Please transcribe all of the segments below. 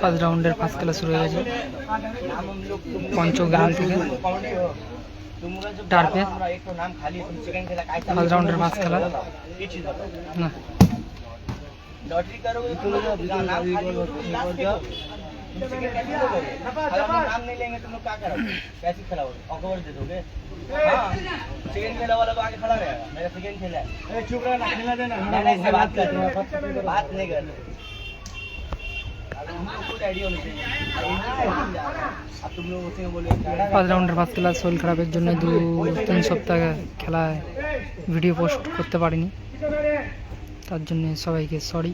First রাউন্ডের first খেলা শুরু হয়ে গেছে পঞ্চগ্রাম থেকে টার্পে ফার্স্ট রাউন্ডের ফার্স্ট খেলা না लॉटरी करोगे तो नाम खाली हो तो लास्ट पे हो। तुम सेकंड कैसे दोगे अगर हम नाम नहीं लेंगे तुम लोग क्या करोगे कैसे खिलाओगे ऑकवर दे दोगे हाँ सेकंड खेला वाला तो आगे खड़ा रहेगा मेरा सेकंड खेला है चुप रहा ना खेला देना नहीं नहीं इससे बात कर रहे हैं बात नहीं कर ফার্স্ট রাউন্ডের ফার্স্ট খেলা, শরীর খারাপের জন্য দু তিন সপ্তাহ খেলায় ভিডিও পোস্ট করতে পারিনি। তার জন্য সবাইকে সরি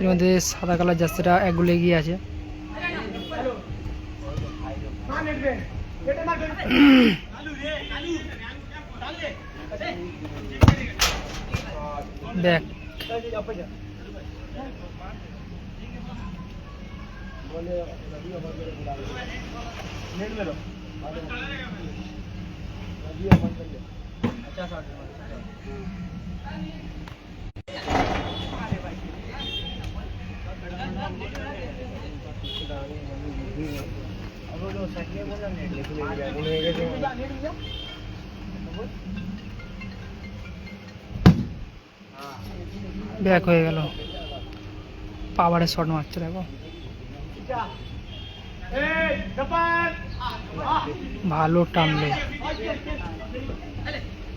এর মধ্যে সাদা কালার জার্সিটা একগুলো এগিয়ে আছে। ব্যাক अच्छा साठ अब वो जो सही बोला नेट लेके ले गया वो ले गया ব্যাক হয়ে গেল। পাওয়ারে শট মারছে, দেখো। ভালো টানলে।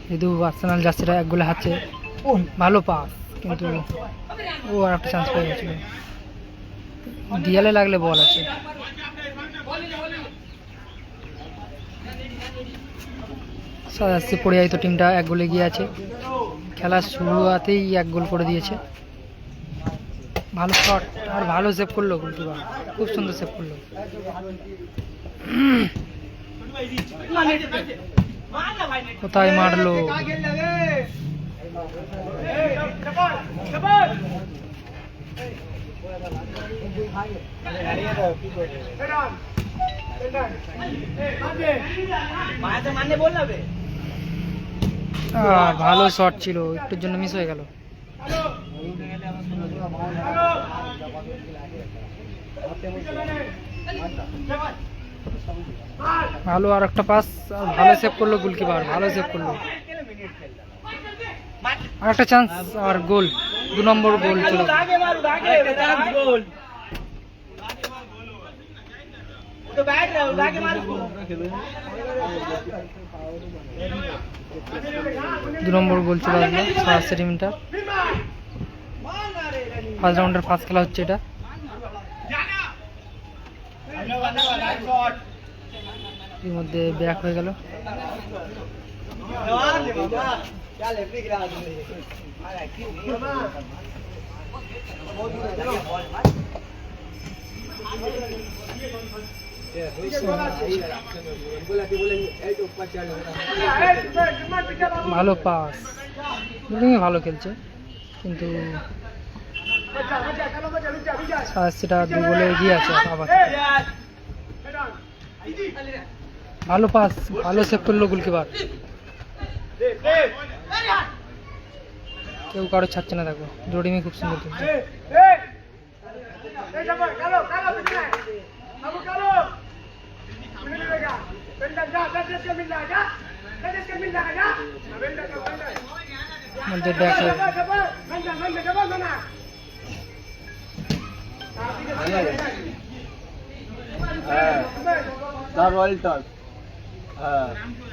যেহেতু আর্সেনাল জার্সিটা এক গোলে হাতে ভালো পাস, কিন্তু ও আর একটা চান্স পেয়ে গেছিল। দিয়ালে লাগলে বল আছে। সাদাসি পড়ে তো টিমটা এক গোলে গিয়ে আছে। খেলার শুরুয়াতেই এক গোল করে দিয়েছে। ভালো শট আর ভালো সেভ করল গোলকিপার। খুব সুন্দর সেভ করল। কোথায় মারলো? माया ভালো শট ছিল একটুর জন্য মিস হয়ে গেল। ভালো আর একটা পাস আর ভালো সেভ করল গোলকিপার ভালো সেভ করল। আর একটা চান্স আর গোল দু নম্বর গোল চলে तो बैठ रहे हो उठा के मार उसको। দু নম্বর গোল চলে আসলো সাতাশি মিটার ফার্স্ট রাউন্ডের ফার্স্ট খেলা হচ্ছে এটা এর মধ্যে ব্যাক হয়ে গেল जवान दे ভালো পাস বিল্ডিংয়ে ভালো খেলছে কিন্তু সেটা দু এগিয়ে আছে আবার ভালো পাস ভালো সেভ করল গোলকিপার কেউ কারও ছাড়ছে না দেখো জোডিমে খুব সুন্দর খেলছে আমাদের দেখে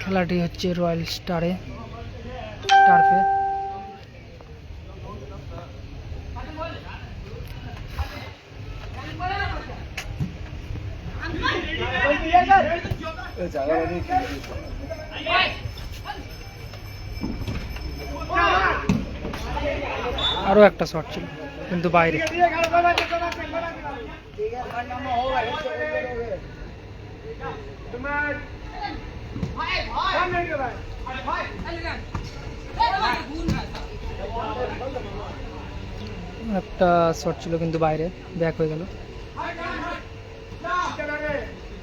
খেলাটি হচ্ছে রয়্যাল স্টারে টার্ফে Yeah, yeah. আরও একটা শট ছিল কিন্তু বাইরে একটা শট ছিল কিন্তু বাইরে ব্যাক হয়ে গেল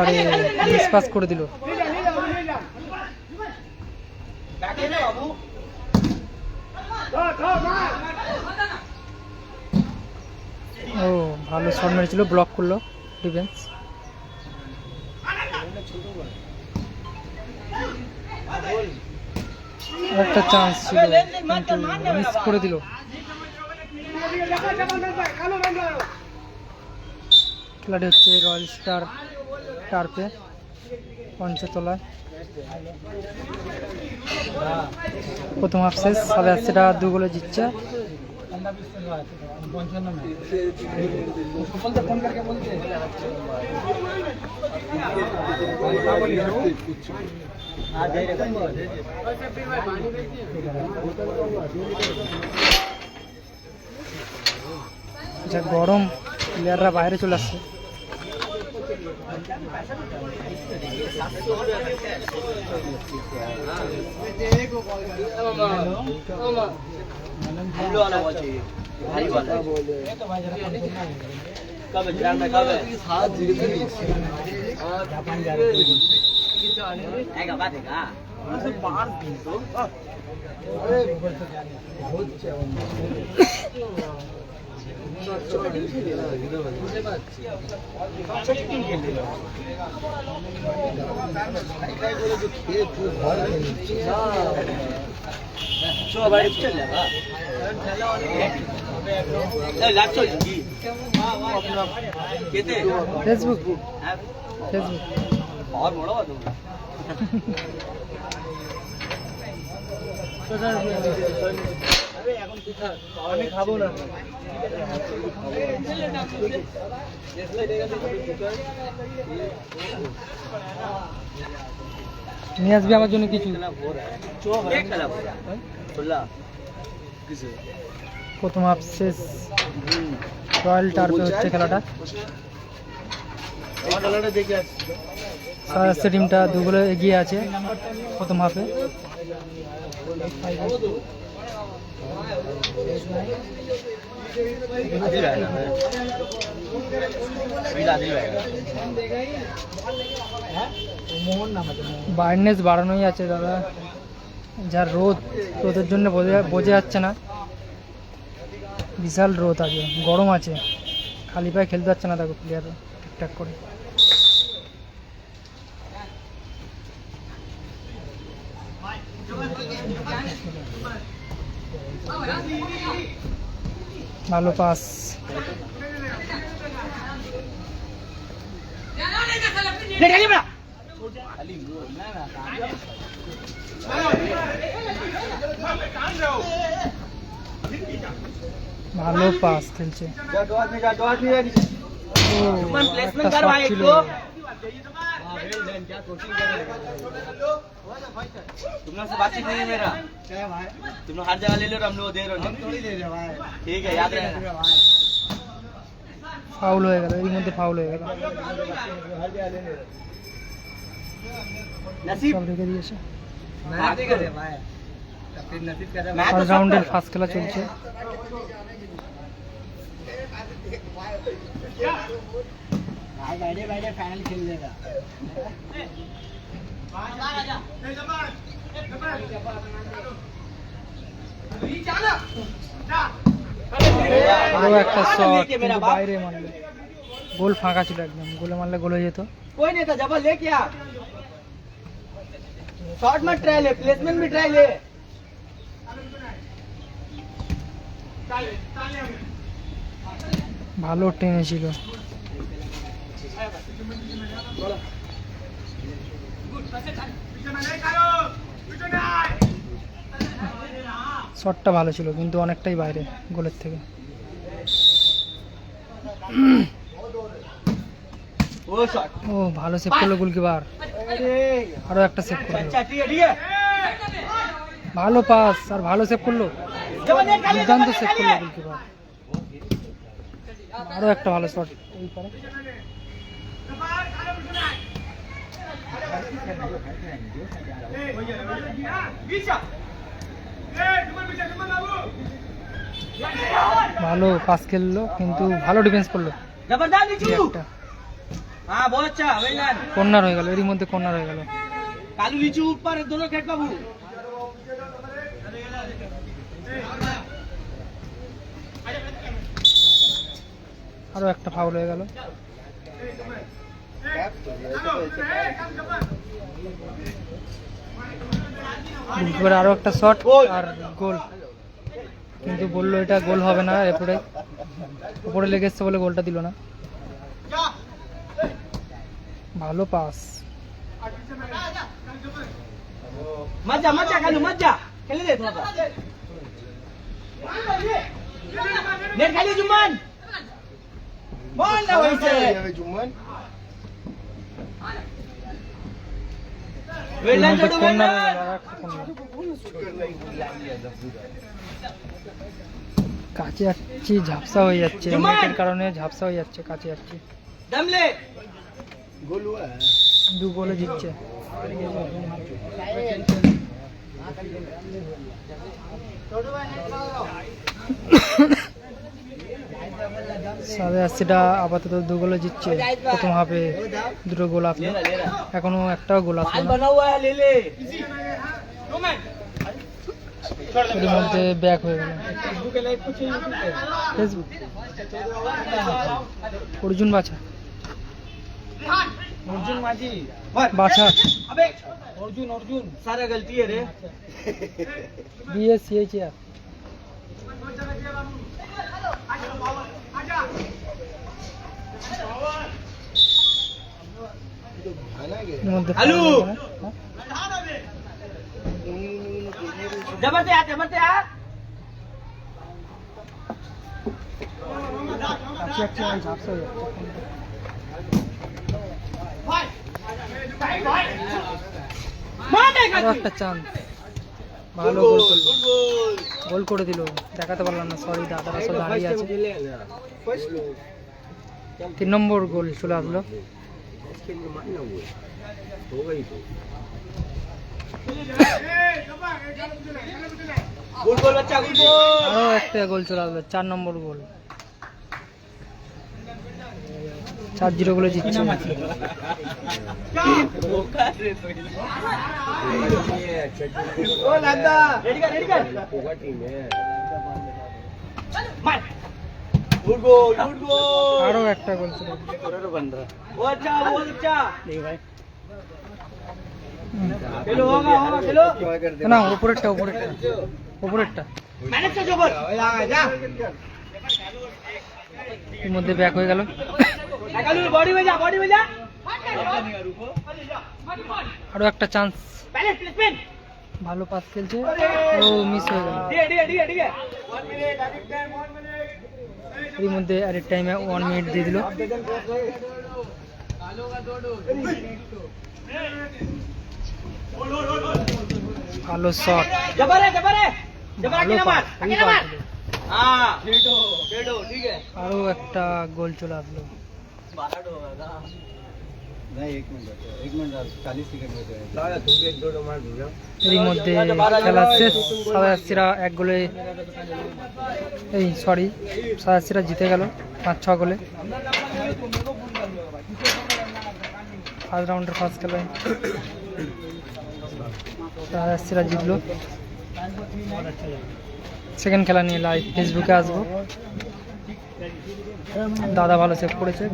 আরে মিসপাস করে দিল। ও, ভালো শট মেরেছিল ব্লক করল ডিফেন্স একটা চান্স ছিল, কিন্তু মিস করে দিল। খেলাটি হচ্ছে রয়্যাল স্টার টার্পে পঞ্চতলায়। প্রথম হাফ শেষ, সাড়ে আটশো টাকা দু গোলে জিতছে। যা গরম প্লেয়াররা বাইরে চলে আসছে। બ્લુ આના પછી ભાઈ વાળા એ તો કબ જાન મે કબ સાત જીગની આ જાપાન જા રહે છે એ કા બાત હે કા બસ બાર તો અરે બહુત છે ফেসবুক और बड़ा हुआ तुम নিয়ে আসবি আমার জন্য কিছু? প্রথম হাফ শেষ। রয়্যাল টার্পে হচ্ছে খেলাটা। আটশো টিমটা দু গোলে এগিয়ে আছে প্রথম হাফে ব্রাইটনেস বাড়ানোই আছে দাদা। যা রোদ, রোদের জন্য বোঝা যাচ্ছে না। বিশাল রোদ আছে গরম আছে। খালি পায়ে খেলতে পারছে না দেখো প্লেয়ার ঠিকঠাক করে। ভালো পাস ভালো পাস খেলছে जा दो आदमी जा दो आदमी जा नीचे ও तुमन একটা प्लेसमेंट শট करवा एक ছিল तो तुम लोग से बातचीत नहीं है मेरा तुम लोग हर जगह ले लो और हम लोग दे रहे हो ठीक है याद रहेगा ফাউল হয়ে গেল এর মধ্যে ফাউল হয়ে গেল नसीब সব রেখে দিয়েছে मैं तो ফার্স্ট सब রাউন্ডের कर- ফার্স্ট খেলা চলছে আরো একটা आगे শট लेके मेरा কিন্তু बाप বাইরে মারলে গোল ফাঁকা ছিল একদম গোলে মারলে গোল হয়ে যেত कोई नहीं था जबल ले क्या शॉट में ट्राई ले प्लेसमेंट भी ट्राई ले ভালো টেনেছিল শটটা ভালো ছিল, কিন্তু অনেকটাই বাইরে গোলের থেকে। ও, ভালো সেভ করল গোলকিপার আরও একটা সেভ করল। ভালো পাস আর ভালো সেভ করল। দুর্দান্ত সেভ করল গোলকিপার আরও একটা ভালো শট এই পারে ভালো পাস খেললো কিন্তু ভালো ডিফেন্স করল। কন্যার আচ্ছা, হয়ে গেল এরই মধ্যে কন্যার হয়ে গেল। কালু লিচু উপরে খেট বাবু আরও একটা ফাউল হয়ে গেল। এবার আরও একটা শট আর গোল কিন্তু বলল এটা গোল হবে না এরপরে উপরে লেগে এসছে বলে গোলটা দিল না। ভালো পাস মজা মজা খালি মজা। খেলে দে তোমরা নেট খালি জুমান বল না হইছে জুমান কাছে যাচ্ছি ঝাপসা হয়ে যাচ্ছে অনেকের কারণে ঝাপসা হয়ে যাচ্ছে কাছে যাচ্ছি দু গোলে জিতছে ছোট সাড়ে আশিটা আপাতত দু গোলে জিতছে। প্রথম হাফে দুটো গোল আসলো। এখনও একটাও গোল আসলো এর ব্যাক হয়ে গেল। অর্জুন বাছা। हॅलो जबरदस्त या जबरदस्त या अच्छी अच्छी लाइन साफ से भाई भाई भाई मार देगा चांस ভালো গোল গোল করে দিল দেখাতে পারলাম না সরি দাদারা সব দাঁড়িয়ে আছে তিন নম্বর গোল চলে আসলো একটা গোল চলে আসলো চার নম্বর গোল চার জিরো বলে জিতছে আরও একটা গোল ছিল। না উপরেরটা উপরেরটা। উপরেরটা। মধ্যে ব্যাক হয়ে গেল। আরও একটা চান্স ভালো পাস খেলছে। ও মিস হয়ে গেল। এর মধ্যে আরেক টাইমে ওয়ান মিনিট দিয়ে দিল। কালো শট আরও একটা গোল চলে আসলো। बाहर होगा नहीं एक मिनट एक मिनट चालीस सेकंड में लगा तुम भी एक दो मार दो এরই মধ্যে খেলা শেষ সাদাশিরা এক গোলে এই সরি সাদাশিরা জিতে গেল পাঁচ ছ গোলে ফার্স্ট রাউন্ডের ফার্স্ট খেলায় সাদাশিরা জিতলো সেকেন্ড খেলা নিয়ে লাইভ ফেসবুকে আসবো দাদা ভালো সেভ করেছে